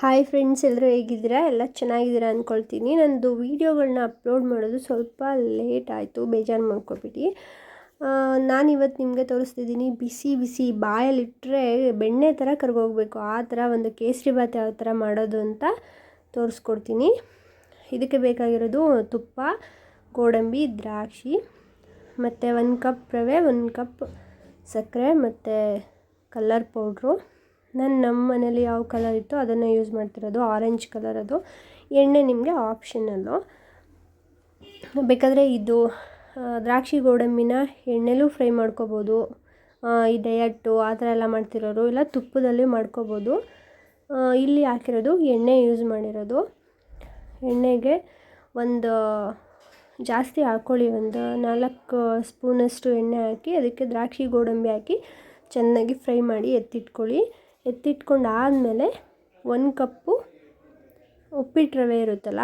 Hi friends ಎಲ್ಲರೂ ಹೇಗಿದ್ದೀರಾ? ಎಲ್ಲ ಚೆನ್ನಾಗಿದ್ದೀರಾ ಅಂದ್ಕೊಳ್ತೀನಿ ನಂದು ವೀಡಿಯೋಗಳನ್ನ ಅಪ್ಲೋಡ್ ಮಾಡೋದು ಸ್ವಲ್ಪ ಲೇಟ್ ಆಯಿತು, ಬೇಜಾರು ನಾನು ನಾನಿವತ್ತು ನಿಮಗೆ ತೋರಿಸ್ತಿದ್ದೀನಿ, ಬಿಸಿ ಬಿಸಿ ಬಾಯಲ್ಲಿಟ್ಟರೆ ಬೆಣ್ಣೆ ಥರ ಕರ್ಗೋಗ್ಬೇಕು. ಆ ಥರ ಒಂದು ಕೇಸರಿ ಬಾತ್ ಯಾವ ಥರ ಮಾಡೋದು ಅಂತ ತೋರಿಸ್ಕೊಡ್ತೀನಿ. ಇದಕ್ಕೆ ಬೇಕಾಗಿರೋದು ತುಪ್ಪ, ಗೋಡಂಬಿ, ದ್ರಾಕ್ಷಿ, ಮತ್ತು ಒಂದು ಕಪ್ ರವೆ, ಒಂದು ಕಪ್ ಸಕ್ಕರೆ, ಮತ್ತು ಕಲ್ಲರ್ ಪೌಡ್ರು ನಾನು ನಮ್ಮ ಮನೇಲಿ ಯಾವ ಕಲರ್ ಇತ್ತು ಅದನ್ನು ಯೂಸ್ ಮಾಡ್ತಿರೋದು ಆರೆಂಜ್ ಕಲರ್ ಅದು. ಎಣ್ಣೆ ನಿಮಗೆ ಆಪ್ಷನಲ್ಲು ಬೇಕಾದರೆ ಇದು ದ್ರಾಕ್ಷಿ ಗೋಡಂಬಿನ ಎಣ್ಣೆಲೂ ಫ್ರೈ ಮಾಡ್ಕೋಬೋದು. ಈ ಡಯಟ್ಟು ಆ ಥರ ಎಲ್ಲ ಮಾಡ್ತಿರೋರು, ಇಲ್ಲ ತುಪ್ಪದಲ್ಲಿ ಮಾಡ್ಕೋಬೋದು. ಇಲ್ಲಿ ಹಾಕಿರೋದು ಎಣ್ಣೆ ಯೂಸ್ ಮಾಡಿರೋದು. ಎಣ್ಣೆಗೆ ಒಂದು ಜಾಸ್ತಿ ಹಾಕ್ಕೊಳ್ಳಿ ಒಂದು ನಾಲ್ಕು ಸ್ಪೂನಷ್ಟು ಎಣ್ಣೆ ಹಾಕಿ, ಅದಕ್ಕೆ ದ್ರಾಕ್ಷಿ ಗೋಡಂಬಿ ಹಾಕಿ ಚೆನ್ನಾಗಿ ಫ್ರೈ ಮಾಡಿ ಎತ್ತಿಟ್ಕೊಳ್ಳಿ. ಎತ್ತಿಟ್ಕೊಂಡು ಆದಮೇಲೆ ಒಂದು ಕಪ್ಪು ಉಪ್ಪಿಟ್ಟು ರವೆ ಇರುತ್ತಲ್ಲ,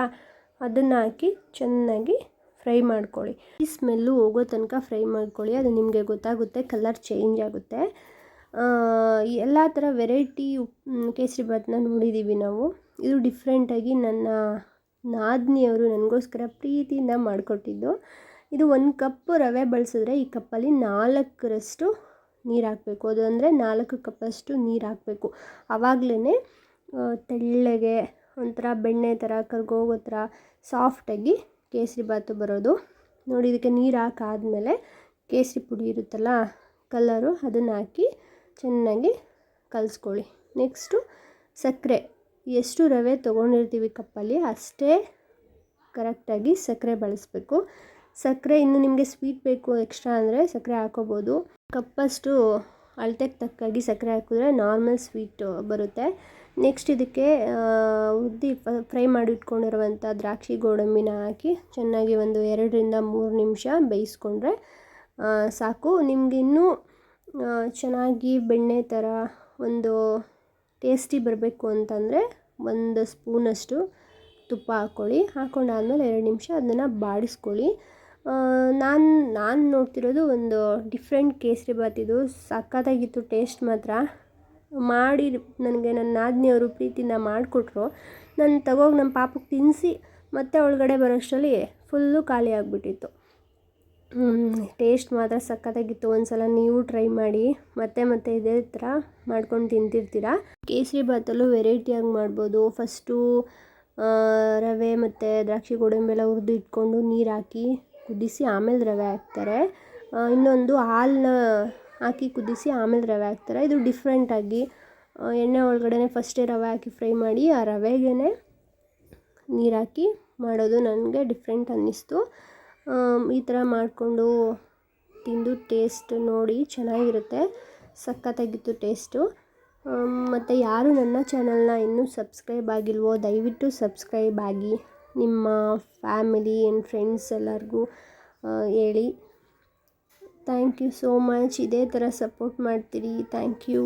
ಅದನ್ನು ಹಾಕಿ ಚೆನ್ನಾಗಿ ಫ್ರೈ ಮಾಡ್ಕೊಳ್ಳಿ. ಈ ಸ್ಮೆಲ್ಲು ಹೋಗೋ ತನಕ ಫ್ರೈ ಮಾಡ್ಕೊಳ್ಳಿ, ಅದು ನಿಮಗೆ ಗೊತ್ತಾಗುತ್ತೆ ಕಲರ್ ಚೇಂಜ್ ಆಗುತ್ತೆ. ಎಲ್ಲ ಥರ ವೆರೈಟಿ ಕೇಸರಿ ಭಾತ್ನ ನೋಡಿದ್ದೀವಿ ನಾವು. ಇದು ಡಿಫ್ರೆಂಟಾಗಿ ನನ್ನ ನಾದಿನಿಯವರು ನನಗೋಸ್ಕರ ಪ್ರೀತಿಯಿಂದ ಮಾಡಿಕೊಟ್ಟಿದ್ದು. ಇದು ಒಂದು ಕಪ್ ರವೆ ಬಳಸಿದ್ರೆ ಈ ಕಪ್ಪಲ್ಲಿ ನಾಲ್ಕರಷ್ಟು ನೀರು ಹಾಕಬೇಕು ಅದು ಅಂದರೆ ನಾಲ್ಕು ಕಪ್ಪಷ್ಟು ನೀರು ಹಾಕಬೇಕು ಆವಾಗಲೇ ತೆಳ್ಳಗೆ ಒಂಥರ ಬೆಣ್ಣೆ ಥರ ಕರ್ಗೋಗೋ ಥರ ಸಾಫ್ಟಾಗಿ ಕೇಸರಿ ಬಾತು ಬರೋದು. ನೋಡಿ, ಇದಕ್ಕೆ ನೀರು ಹಾಕಾದ್ಮೇಲೆ ಕೇಸರಿ ಪುಡಿ ಇರುತ್ತಲ್ಲ, ಕಲರು ಅದನ್ನು ಹಾಕಿ ಚೆನ್ನಾಗಿ ಕಲಿಸ್ಕೊಳ್ಳಿ. ನೆಕ್ಸ್ಟು ಸಕ್ಕರೆ. ಎಷ್ಟು ರವೆ ತೊಗೊಂಡಿರ್ತೀವಿ ಕಪ್ಪಲ್ಲಿ, ಅಷ್ಟೇ ಕರೆಕ್ಟಾಗಿ ಸಕ್ಕರೆ ಬಳಸಬೇಕು. ಸಕ್ಕರೆ ಇನ್ನು ನಿಮಗೆ ಸ್ವೀಟ್ ಬೇಕು ಎಕ್ಸ್ಟ್ರಾ ಅಂದರೆ ಸಕ್ಕರೆ ಹಾಕೋಬೋದು. ಕಪ್ಪಷ್ಟು ಅಳತೆಗೆ ತಕ್ಕಾಗಿ ಸಕ್ಕರೆ ಹಾಕಿದ್ರೆ ನಾರ್ಮಲ್ ಸ್ವೀಟು ಬರುತ್ತೆ. ನೆಕ್ಸ್ಟ್ ಇದಕ್ಕೆ ಉದ್ದಿ ಫ್ರೈ ಮಾಡಿ ಇಟ್ಕೊಂಡಿರುವಂಥ ದ್ರಾಕ್ಷಿ ಗೋಡಂಬಿನ ಹಾಕಿ ಚೆನ್ನಾಗಿ ಒಂದು ಎರಡರಿಂದ ಮೂರು ನಿಮಿಷ ಬೇಯಿಸ್ಕೊಂಡ್ರೆ ಸಾಕು. ನಿಮ್ಗೆ ಇನ್ನೂ ಚೆನ್ನಾಗಿ ಬೆಣ್ಣೆ ಥರ ಒಂದು ಟೇಸ್ಟಿ ಬರಬೇಕು ಅಂತಂದರೆ ಒಂದು ಸ್ಪೂನಷ್ಟು ತುಪ್ಪ ಹಾಕ್ಕೊಳ್ಳಿ. ಹಾಕ್ಕೊಂಡಾದ್ಮೇಲೆ ಎರಡು ನಿಮಿಷ ಅದನ್ನು ಬಾಡಿಸ್ಕೊಳ್ಳಿ. ನಾನು ನಾನು ನೋಡ್ತಿರೋದು ಒಂದು ಡಿಫ್ರೆಂಟ್ ಕೇಸರಿ ಬಾತ್. ಇದು ಸಖತ್ತಾಗಿತ್ತು ಟೇಸ್ಟ್ ಮಾತ್ರ. ಮಾಡಿ, ನನಗೆ ನನ್ನ ನಾದಿನಿಯವರು ಪ್ರೀತಿಯಿಂದ ಮಾಡಿಕೊಟ್ರು. ನಾನು ತಗೋಗಿ ನಮ್ಮ ಪಾಪಕ್ಕೆ ತಿನ್ನಿಸಿ ಮತ್ತೆ ಒಳಗಡೆ ಬರೋಷ್ಟರಲ್ಲಿ ಫುಲ್ಲು ಖಾಲಿ ಆಗಿಬಿಟ್ಟಿತ್ತು. ಟೇಸ್ಟ್ ಮಾತ್ರ ಸಖತ್ತಾಗಿತ್ತು. ಒಂದು ಸಲ ನೀವು ಟ್ರೈ ಮಾಡಿ, ಮತ್ತೆ ಮತ್ತೆ ಇದೇ ಥರ ಮಾಡ್ಕೊಂಡು ತಿಂತಿರ್ತೀರ? ಕೇಸರಿ ಬಾತಲ್ಲೂ ವೆರೈಟಿಯಾಗಿ ಮಾಡ್ಬೋದು. ಫಸ್ಟು ರವೆ ಮತ್ತು ದ್ರಾಕ್ಷಿ ಗೋಡಂಬಿ ಎಲ್ಲ ಹುರಿದು ಇಟ್ಕೊಂಡು ನೀರು ಹಾಕಿ ಕುದಿಸಿ ಆಮೇಲೆ ರವೆ ಹಾಕ್ತಾರೆ. ಇನ್ನೊಂದು ಹಾಲನ್ನ ಹಾಕಿ ಕುದಿಸಿ ಆಮೇಲೆ ರವೆ ಹಾಕ್ತಾರೆ. ಇದು ಡಿಫ್ರೆಂಟಾಗಿ ಎಣ್ಣೆ ಒಳಗಡೆ ಫಸ್ಟೇ ರವೆ ಹಾಕಿ ಫ್ರೈ ಮಾಡಿ, ಆ ರವೆಗೇ ನೀರಾಕಿ ಮಾಡೋದು ನನಗೆ ಡಿಫ್ರೆಂಟ್ ಅನ್ನಿಸ್ತು. ಈ ಥರ ಮಾಡಿಕೊಂಡು ತಿಂದು ಟೇಸ್ಟ್ ನೋಡಿ ಚೆನ್ನಾಗಿರುತ್ತೆ. ಸಖತ್ತಾಗಿತ್ತು ಟೇಸ್ಟು ಮತ್ತು ಯಾರು ನನ್ನ ಚಾನಲ್ನ ಇನ್ನೂ ಸಬ್ಸ್ಕ್ರೈಬ್ ಆಗಿಲ್ವೋ, ದಯವಿಟ್ಟು ಸಬ್ಸ್ಕ್ರೈಬ್ ಆಗಿ. ನಿಮ್ಮ ಫ್ಯಾಮಿಲಿ ಆ್ಯಂಡ್ ಫ್ರೆಂಡ್ಸ್ ಎಲ್ಲರಿಗೂ ಹೇಳಿ. ಥ್ಯಾಂಕ್ ಯು ಸೋ ಮಚ್ ಇದೇ ಥರ ಸಪೋರ್ಟ್ ಮಾಡ್ತೀರಿ. Thank you